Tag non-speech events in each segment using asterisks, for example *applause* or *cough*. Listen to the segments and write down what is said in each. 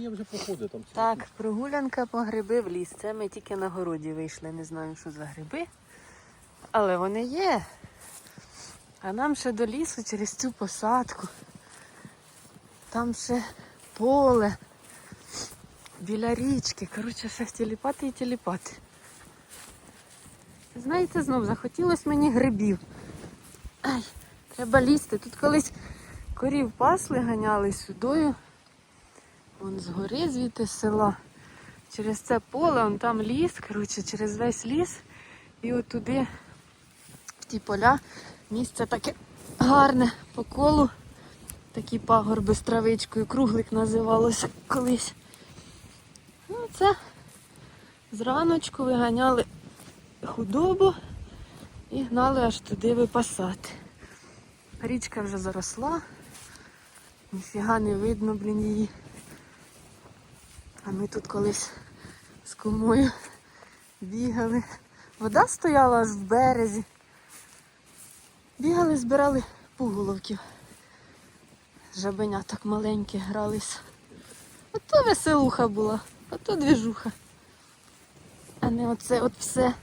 я вже походив там. Так, прогулянка по гриби в ліс. Це ми тільки на городі вийшли, не знаю, що за гриби. Але вони є. А нам ще до лісу через цю посадку. Там ще поле. Біля річки. Коротше, ще тіліпати і тіліпати. Знаєте, знов захотілося мені грибів. Ай, треба лізти. Тут колись корів пасли, ганяли сюдою. Вон згори звідти з села. Через це поле, вон там ліс, коротше, через весь ліс. І от туди, в ті поля, місце таке гарне по колу. Такі пагорби з травичкою, круглик називалося колись. Ну, це зраночку виганяли худобу і гнали аж туди випасати. Річка вже заросла, ніфіга не видно, блін, її. А ми тут колись з кумою бігали. Вода стояла аж в березі. Бігали, збирали пуголовків. Жабеня так маленькі гралися. Ото веселуха була, ото двіжуха. А не оце от все.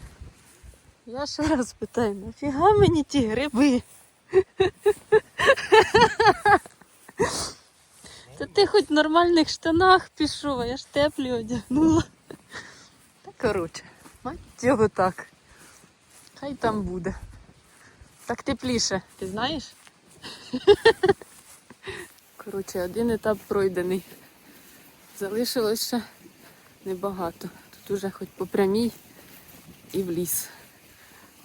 Я ще раз питаю, нафіга мені ті гриби? *laughs* Та ти хоч в нормальних штанах пішов, а я ж теплі одягнула. Та коротше, мать його так. Хай там буде. Так тепліше, ти знаєш? Коротше, один етап пройдений. Залишилось ще небагато. Тут уже хоч по прямій і в ліс.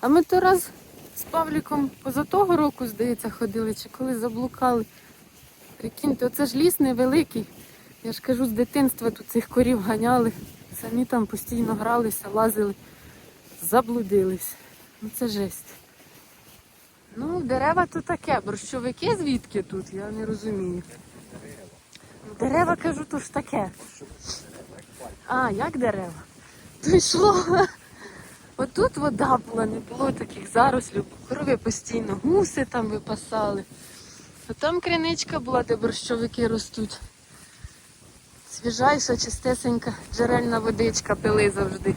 А ми то раз з Павліком поза того року, здається, ходили, чи коли заблукали. Прикиньте, оце ж ліс невеликий. Я ж кажу, з дитинства тут цих корів ганяли. Самі там постійно гралися, лазили, заблудились. Ну це жесть. Ну, дерева то таке, борщовики звідки тут, я не розумію. Дерева, кажу, то ж таке. А, як дерева? То йшло. Отут вода була, не було таких зарослів, корови постійно, гуси там випасали. Там криничка була, де борщовики ростуть. Свіжайша, чистесенька, джерельна водичка пили завжди.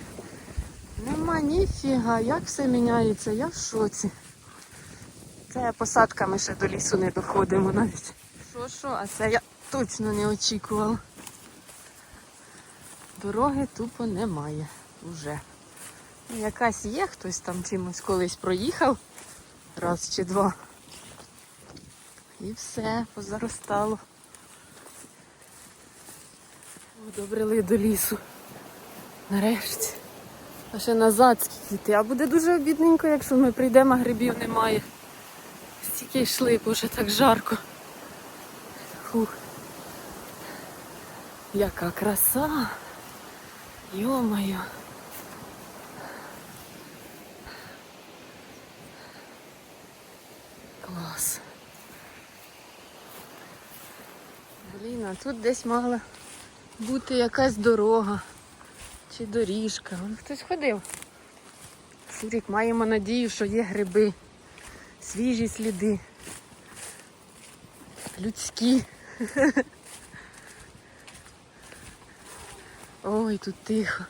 Нема ніфіга, як все міняється, я в шоці. Це посадками ще до лісу не доходимо навіть. Що, що, а це я точно не очікувала. Дороги тупо немає. Ну, Якась є, хтось там чимось колись проїхав, раз чи два. І все, позаростало. Добрили до лісу. Нарешті. А ще назад скільки йти. А буде дуже обідненько, якщо ми прийдемо, а грибів немає. Стільки йшли, боже, так жарко. Фух. Яка краса. Йо-моє. Клас. Блін, а тут десь мала бути якась дорога чи доріжка. Вон хтось ходив. Шурік, маємо надію, що є гриби, свіжі сліди, людські. Ой, тут тихо.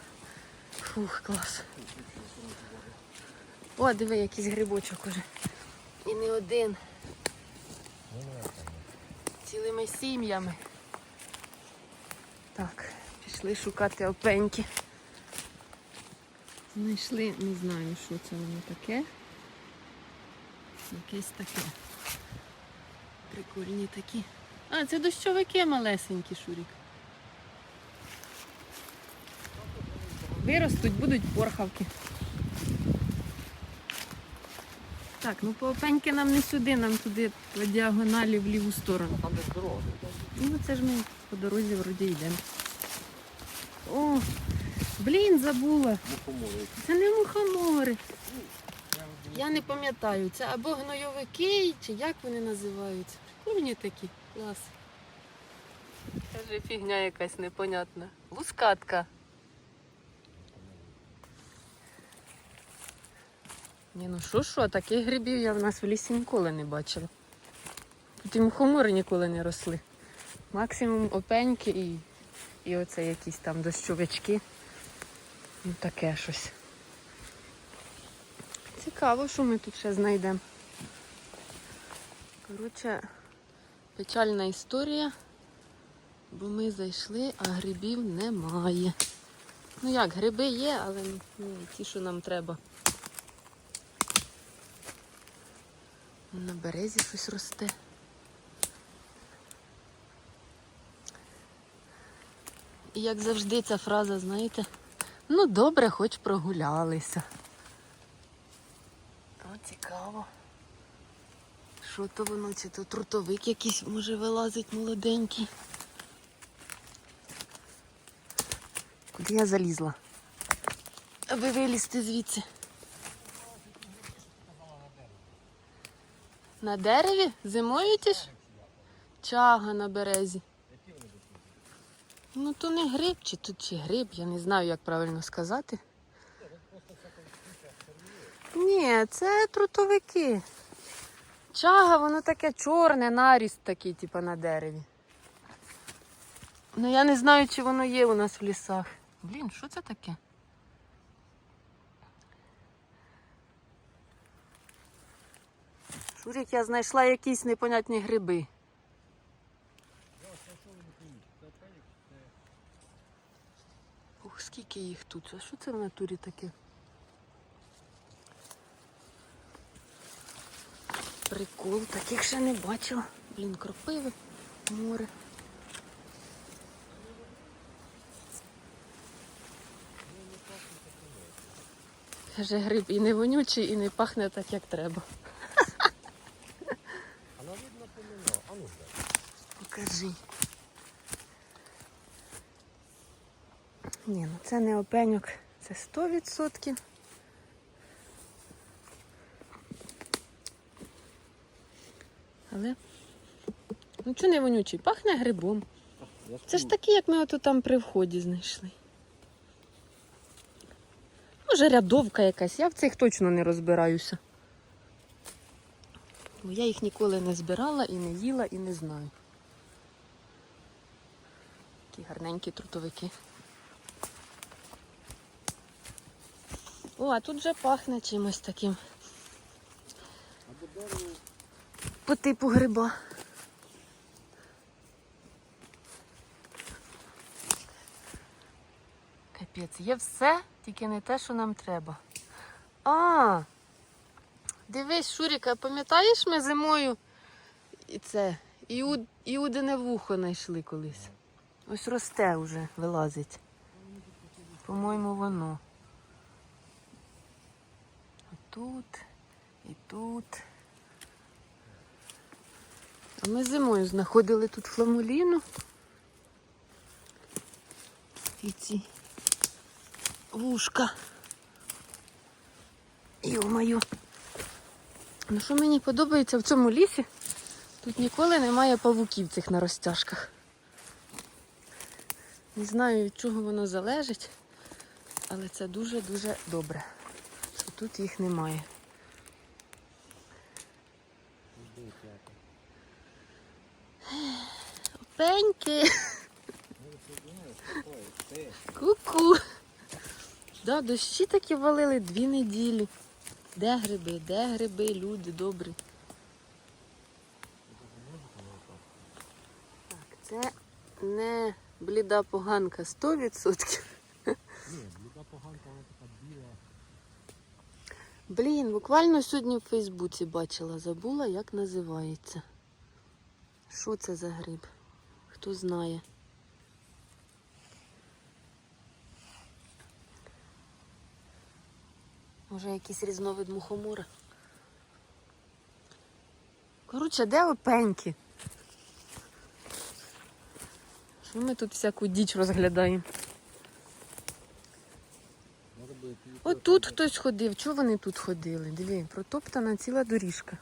Фух, клас. О, диви, якийсь грибочок уже. І не один. Цілими сім'ями. Пішли шукати опеньки. Знайшли, не знаю, що це воно таке. Якесь таке. Прикольні такі. А, це дощовики малесенькі, Шурік. Виростуть, будуть порхавки. Так, ну по опеньки нам не сюди, нам туди по діагоналі в ліву сторону. Там десь дорога. Ну це ж ми по дорозі вроді йдемо. О, блін, забула. Мухомори. Це не мухомори. Я не пам'ятаю, це або гнойовики, чи як вони називаються. Прикольні такі. Клас. Каже, фігня якась непонятна. Лускатка. Ні, ну що що, таких грибів я в нас в лісі ніколи не бачила. Тут і мухомори ніколи не росли. Максимум опеньки і і оце якісь там дощовички. Ну таке щось. Цікаво, що ми тут ще знайдемо. Коротше, печальна історія, бо ми зайшли, а грибів немає. Ну як, гриби є, але ну, ті, що нам треба. На березі щось росте. Як завжди ця фраза, знаєте, ну добре, хоч прогулялися. О, цікаво. Що то воно, чи то трутовик якийсь може вилазить молоденький. Куди я залізла? Аби вилізти звідси. На дереві? Зимою ті ж? Чага на березі. Ну то не гриб, чи тут чи гриб, я не знаю, як правильно сказати. Ні, це трутовики. Чага, воно таке чорне, наріст такий, типу, на дереві. Ну я не знаю, чи воно є у нас в лісах. Блін, що це таке? Шурік, я знайшла якісь непонятні гриби. Ух, скільки їх тут? А що це в натурі таке? Прикол, таких ще не бачила. Блін, кропиви, море. Каже, гриб і не вонючий, і не пахне так, як треба. Ну. Покажи. Ні, ну це не опеньок, це 100%. Але ну чого не вонючий? Пахне грибом. Це ж такі, як ми ото там при вході знайшли. Може, рядовка якась, я в цих точно не розбираюся. Бо я їх ніколи не збирала і не їла, і не знаю. Такі гарненькі трутовики. О, а тут вже пахне чимось таким по типу гриба. Капець, є все, тільки не те, що нам треба. А, дивись, Шуріка, пам'ятаєш, ми зимою і це, іуд, іудине вухо знайшли колись. Ось росте вже, вилазить. По-моєму, воно. Тут і тут. А ми зимою знаходили тут фламуліну. І ці вушка. Йо-моє. Ну що мені подобається в цьому лісі? Тут ніколи немає павуків цих на розтяжках. Не знаю, від чого воно залежить, але це дуже-дуже добре. Тут їх немає. Пеньки! Ку-ку. Да, дощі такі валили дві неділі. Де гриби, де гриби, люди добрі. Так, це не бліда поганка 100%. Ні, бліда поганка, вона така біла. Блін, буквально сьогодні в Фейсбуці бачила, забула, як називається. Що це за гриб? Хто знає. Може, якийсь різновид мухомора. Коротше, де опеньки? Що ми тут всяку діч розглядаємо? Може би От тут хтось ходив. Чого вони тут ходили? Диви, протоптана ціла доріжка.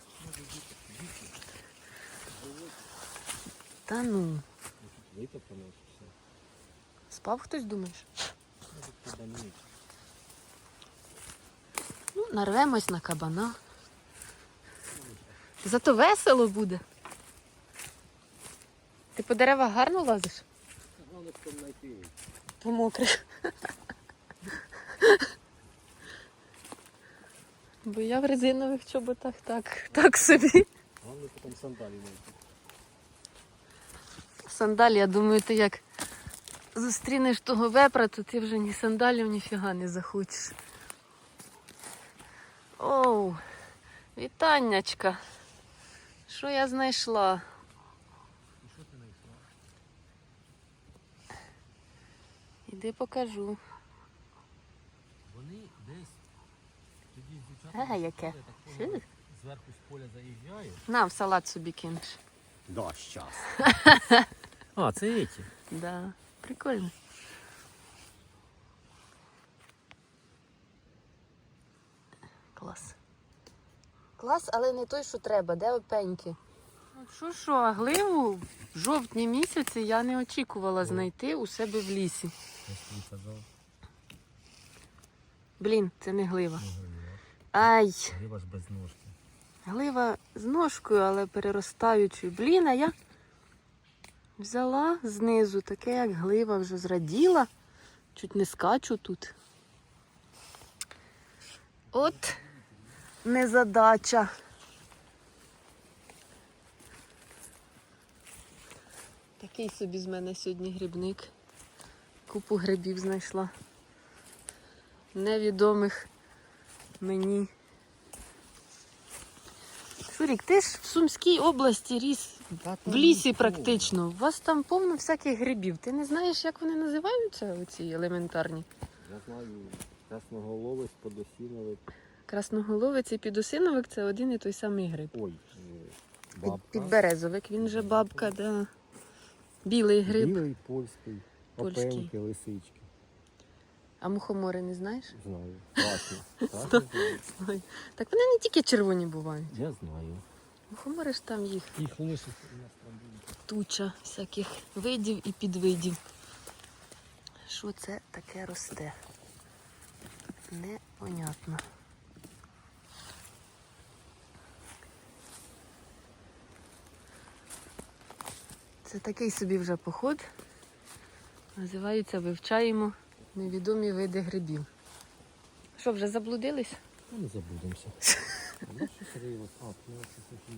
Та ну, спав хтось, думаєш? Ну, нарвемось на кабана. Зато весело буде. Ти по деревах гарно лазиш? По мокрих. Бо я в резинових чоботах так, так собі. Головне потім сандалі знайти. Сандалі, я думаю, ти як зустрінеш того вепра, то ти вже ні сандалів, ні фіга не захочеш. Оу, вітаннячка. Що я знайшла? Що ти знайшла? Іди покажу. Вони десь Ага, яке? Фу. зверху з поля заїжджає. На, в салат собі кинеш. Да, щас. *laughs* а, це эти. Да, прикольно. Клас. Клас, але не той, що треба, де опеньки? Що що, а гливу в жовтні місяці я не очікувала знайти у себе в лісі. Я собі казав, Блін, це не глива. не грива. Ай! Грива ж без ножки. Глива з ножкою, але переростаючою. Блін, а я взяла знизу таке, як глива, вже зраділа. Чуть не скачу тут. От незадача. Такий собі з мене сьогодні грибник. Купу грибів знайшла. Невідомих мені. Шурік, ти ж в Сумській області ріс в лісі практично. У вас там повно всяких грибів. Ти не знаєш, як вони називаються, оці елементарні? Я знаю, красноголовець, подосіновик. Красноголовець і підосиновик це один і той самий гриб. Ой, е, Під, бабка. підберезовик, він же бабка, да. Білий гриб. Білий, польський, Польський. опеньки, лисички. А мухомори не знаєш? Знаю. Класно. *laughs* Класно знаю. Знаю. Так вони не тільки червоні бувають. Я знаю. Мухомори ж там їх Їх лише у нас туча всяких видів і підвидів. Що це таке росте? Непонятно. Це такий собі вже поход. Називається Вивчаємо невідомі види грибів. Що, вже заблудились? *laughs* Ну, не забудемося. Ну,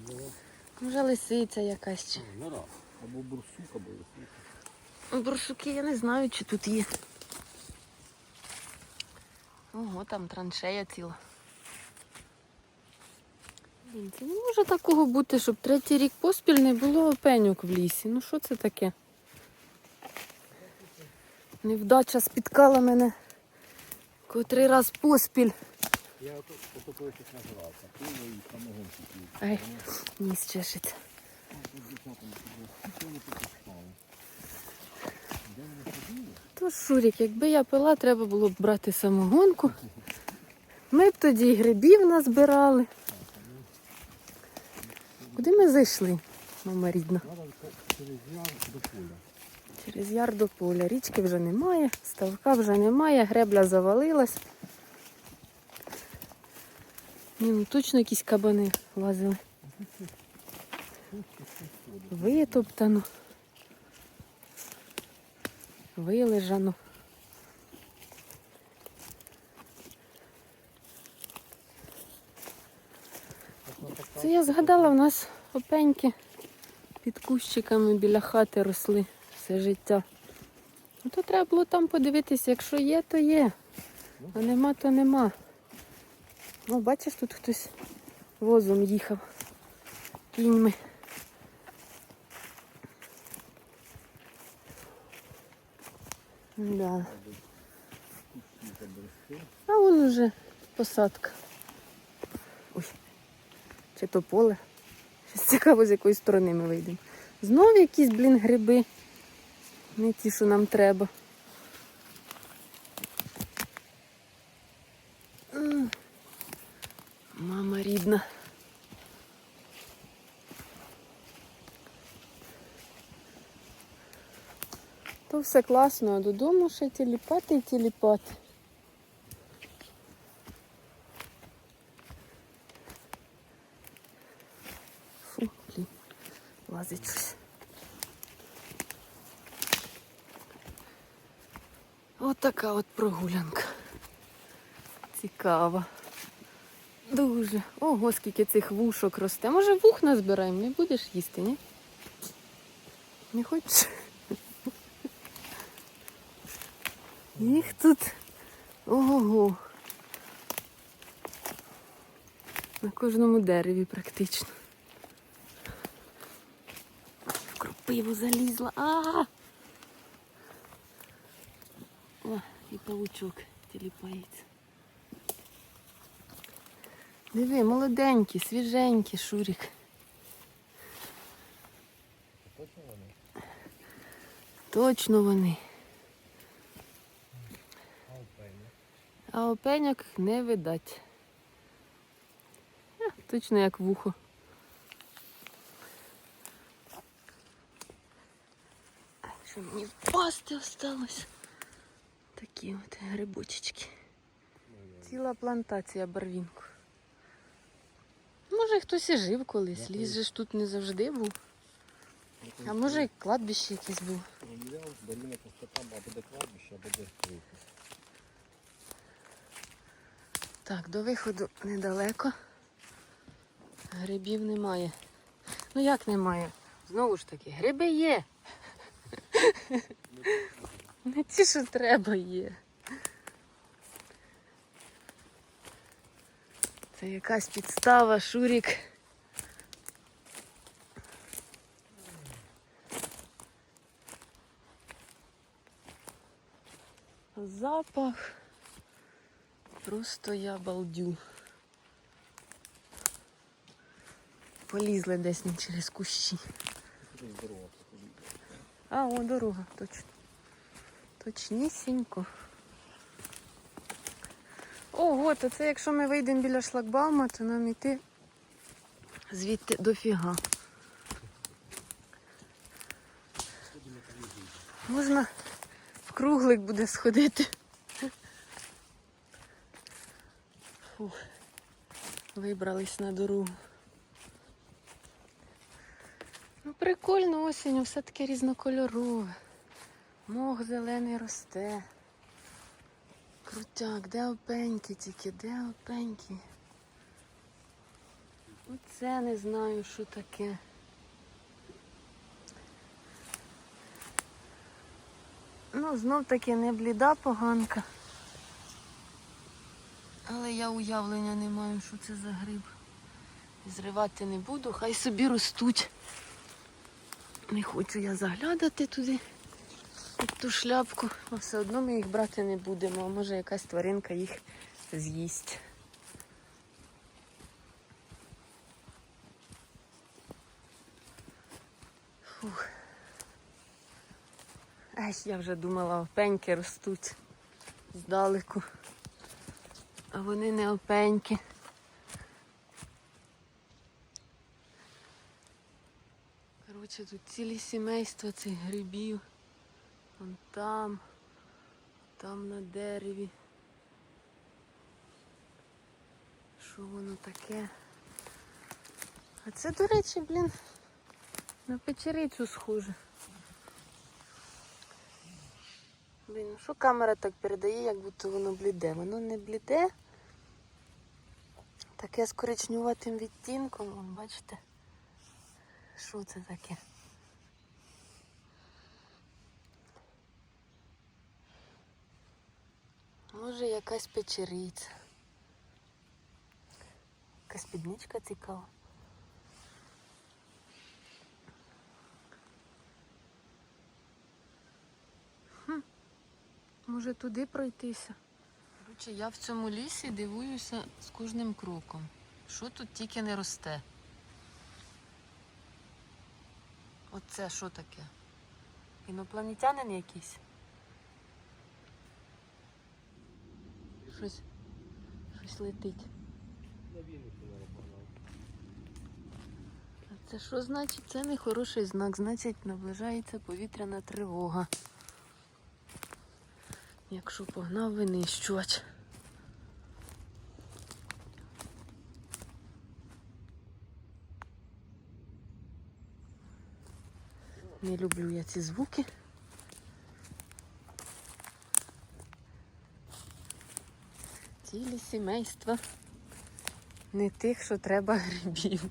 ну. Може лисиця якась чи. Ну. Або бурсук, або лисиця. Буршуки я не знаю, чи тут є. Ого, там траншея ціла. Блін, це не може такого бути, щоб третій рік поспіль не було опеньок в лісі. Ну що це таке? Невдача спіткала мене котрий раз поспіль. Я ото, називався. Пиво і самогонки п'ють. Ай, ніс чешеться. То Шурік, якби я пила, треба було б брати самогонку. Ми б тоді і грибів назбирали. Куди ми зайшли, мама рідна? Треба через до поля. Через яр до поля. Річки вже немає, ставка вже немає, гребля завалилась. Ні, ну точно якісь кабани лазили. Витоптано. Вилежано. Це я згадала, в нас опеньки під кущиками біля хати росли все життя. Ну то треба було там подивитися, якщо є, то є. А нема, то нема. Ну, бачиш, тут хтось возом їхав. Кіньми. Да. А вон уже посадка. Ой. Чи то поле. Щось цікаво, з якої сторони ми вийдемо. Знов якісь, блін, гриби. Не ті, що нам треба. Мама рідна. То все класно, а додому ще тіліпати і тіліпати. Фу, блін, лазить щось. От така от прогулянка. Цікава. Дуже. Ого, скільки цих вушок росте. Може вух назбираємо, не будеш їсти, ні? Не хочеш? Їх тут ого. На кожному дереві практично. В кропиву залізла. А! О, і павучок тіліпається. Диви, молоденький, свіженький шурик. Точно вони? Точно вони. А опеньок не видать. Е, Точно як вухо. Що мені впасти осталось? Такі от грибочечки. Ціла плантація барвінку. Може хтось і жив колись, ліс же ж тут не завжди був. А може і кладбище якесь було. Даріна просто там кладбище, або де вихід. Так, до виходу недалеко. Грибів немає. Ну як немає? Знову ж таки, гриби є. Не ті, що треба є. Це якась підстава, Шурік. Запах. Просто я балдю. Полізли десь не через кущі. А, о, дорога, точно. Точнісінько. Ого, то це якщо ми вийдемо біля шлагбаума, то нам іти звідти дофіга. Можна в круглик буде сходити. Фух. Вибрались на дорогу. Ну, прикольно осінню, все таке різнокольорове. Мох зелений росте. Крутяк, де опеньки тільки, де опеньки? Оце не знаю, що таке. Ну, знов таки не бліда поганка. Але я уявлення не маю, що це за гриб. Зривати не буду, хай собі ростуть. Не хочу я заглядати туди під ту шляпку, а все одно ми їх брати не будемо, а може якась тваринка їх з'їсть. Фух. Ай, я вже думала, опеньки ростуть здалеку. А вони не опеньки. Коротше, тут цілі сімейства цих грибів. Вон там, там на дереві. Що воно таке? А це, до речі, блін, на печерицю схоже. Блін, ну що камера так передає, як будто воно бліде. Воно не бліде. Таке з коричнюватим відтінком, бачите? Що це таке? Може якась печериця. Якась підничка цікава. Хм. Може туди пройтися? Коротше, я в цьому лісі дивуюся з кожним кроком. Що тут тільки не росте? Оце що таке? Інопланетянин якийсь? Щось, щось летить. А це що значить? Це не хороший знак. Значить, наближається повітряна тривога. Якщо погнав винищувач. Не люблю я ці звуки. Цілі сімейства. Не тих, що треба грибів.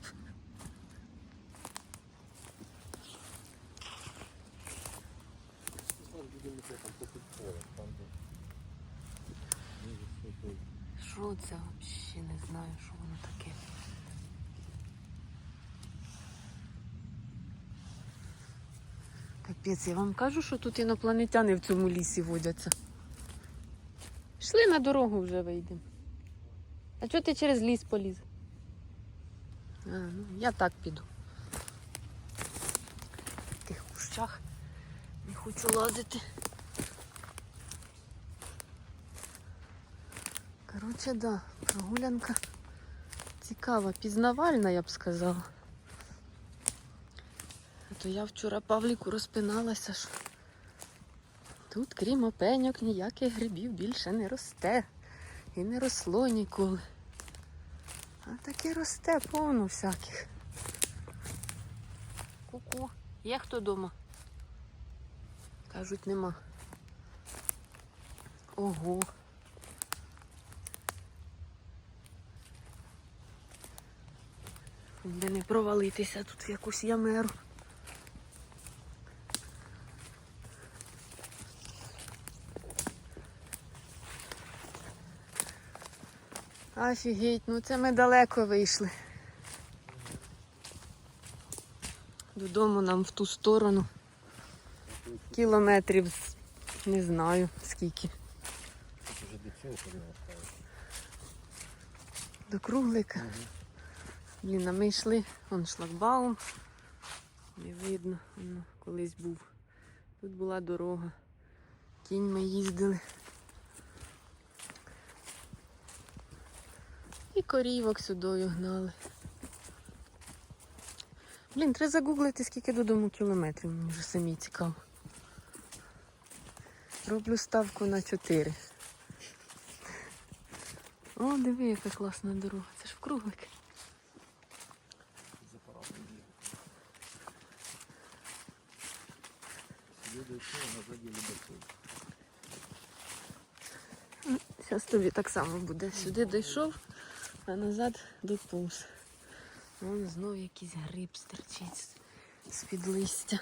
Що це взагалі не знаю, що воно таке. Капець, я вам кажу, що тут інопланетяни в цьому лісі водяться. Йшли на дорогу вже вийдемо. А чого ти через ліс поліз? А, ну, я так піду. В тих кущах не хочу лазити. Коротше, да, прогулянка цікава, пізнавальна, я б сказала. А то я вчора Павліку розпиналася, що тут, крім опеньок, ніяких грибів більше не росте. І не росло ніколи. А таке росте повно всяких. Ку-ку. Є хто вдома? Кажуть, нема. Ого. Де не провалитися тут в якусь ямеру. Офігеть, ну це ми далеко вийшли. Додому нам в ту сторону. Кілометрів не знаю скільки. До круглика. Блін, а ми йшли, вон шлагбаум. Не видно, воно колись був. Тут була дорога. Кіньми їздили. І корівок сюди гнали. Блін, треба загуглити, скільки додому кілометрів, мені вже самі цікаво. Роблю ставку на 4. О, диви, яка класна дорога. Це ж в круглик. За. Сюди до назад є лібацюк. Зараз тобі так само буде. Сюди дійшов, а назад доповз. Вон знов якийсь гриб стерчить з-під листя.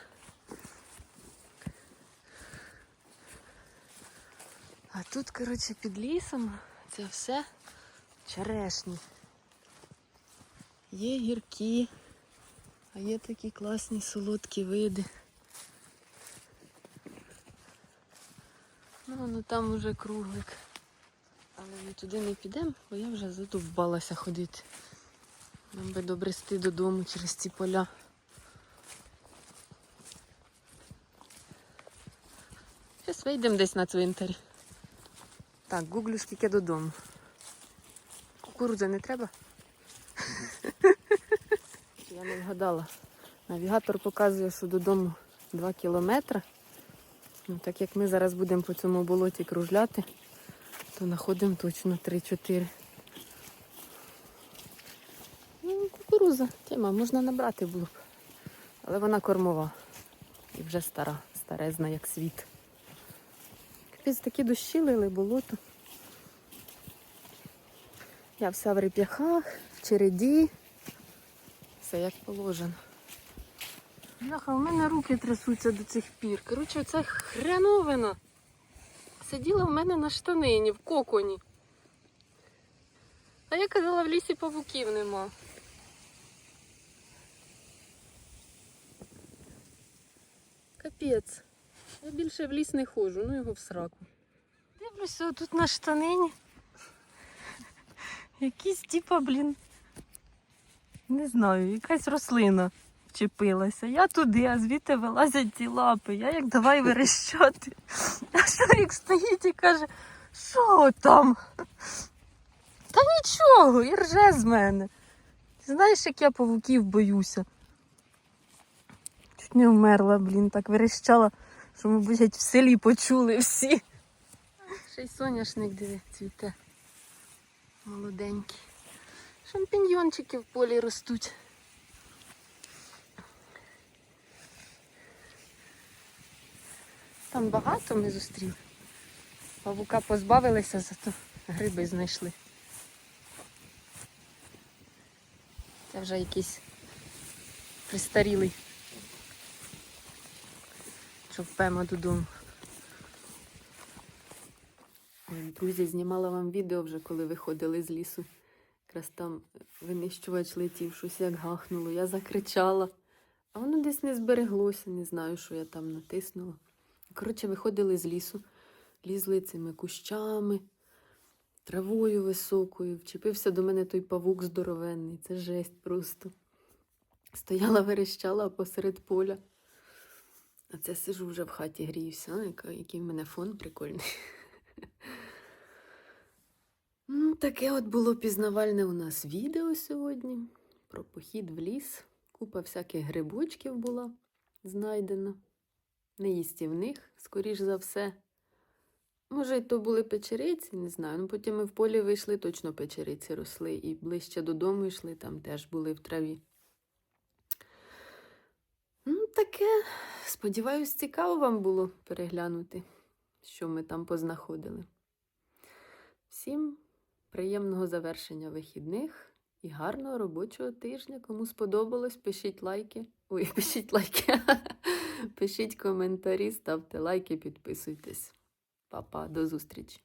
А тут, коротше, під лісом це все черешні. Є гіркі, а є такі класні солодкі види. Ну, ну там уже круглик. Ми туди не підемо, бо я вже задовбалася ходити. Нам би добрести додому через ці поля. Зараз вийдемо десь на цвинтарі. Так, гуглю скільки додому. Кукурудзи не треба? Я не вгадала. Навігатор показує, що додому 2 кілометри. Ну, так як ми зараз будемо по цьому болоті кружляти, то знаходимо точно 3-4. Ну, кукуруза, тема, можна набрати було б. Але вона кормова. І вже стара, старезна, як світ. Капець такі дощі лили, болото. Я вся в реп'яхах, в череді. Все як положено. Бляха, у мене руки трясуться до цих пір. Коротше, це хреновина. Сиділа в мене на штанині, в коконі. А я казала, в лісі павуків нема. Капець. Я більше в ліс не ходжу, ну його в сраку. Дивлюся, тут на штанині. Якісь типа, блін. Не знаю, якась рослина вчепилася. Я туди, а звідти вилазять ці лапи. Я як давай верещати. А Шурік стоїть і каже, що там? Та нічого, і рже з мене. Ти знаєш, як я павуків боюся? Чуть не вмерла, блін, так верещала, що, мабуть, в селі почули всі. Ще й соняшник диви, цвіте. Молоденький. Шампіньйончики в полі ростуть. Там багато ми зустріли. Павука позбавилися, зато гриби знайшли. Це вже якийсь пристарілий. Що впемо додому. Друзі, знімала вам відео вже, коли виходили з лісу. Якраз там винищувач летів, щось як гахнуло. Я закричала. А воно десь не збереглося, не знаю, що я там натиснула. Коротше, виходили з лісу, лізли цими кущами, травою високою. Вчепився до мене той павук здоровенний. Це жесть просто. Стояла, верещала посеред поля. А це сижу вже в хаті гріюся. А, який в мене фон прикольний. *laughs* Ну, таке от було пізнавальне у нас відео сьогодні про похід в ліс. Купа всяких грибочків була знайдена. Неїстівних, скоріш за все. Може, то були печериці, не знаю. Ну, потім ми в полі вийшли, точно печериці росли. І ближче додому йшли, там теж були в траві. Ну, таке, сподіваюсь, цікаво вам було переглянути, що ми там познаходили. Всім приємного завершення вихідних і гарного робочого тижня. Кому сподобалось, пишіть лайки. Ой, *laughs* пишіть лайки. Пишіть коментарі, ставте лайки, підписуйтесь. Па-па, до зустрічі!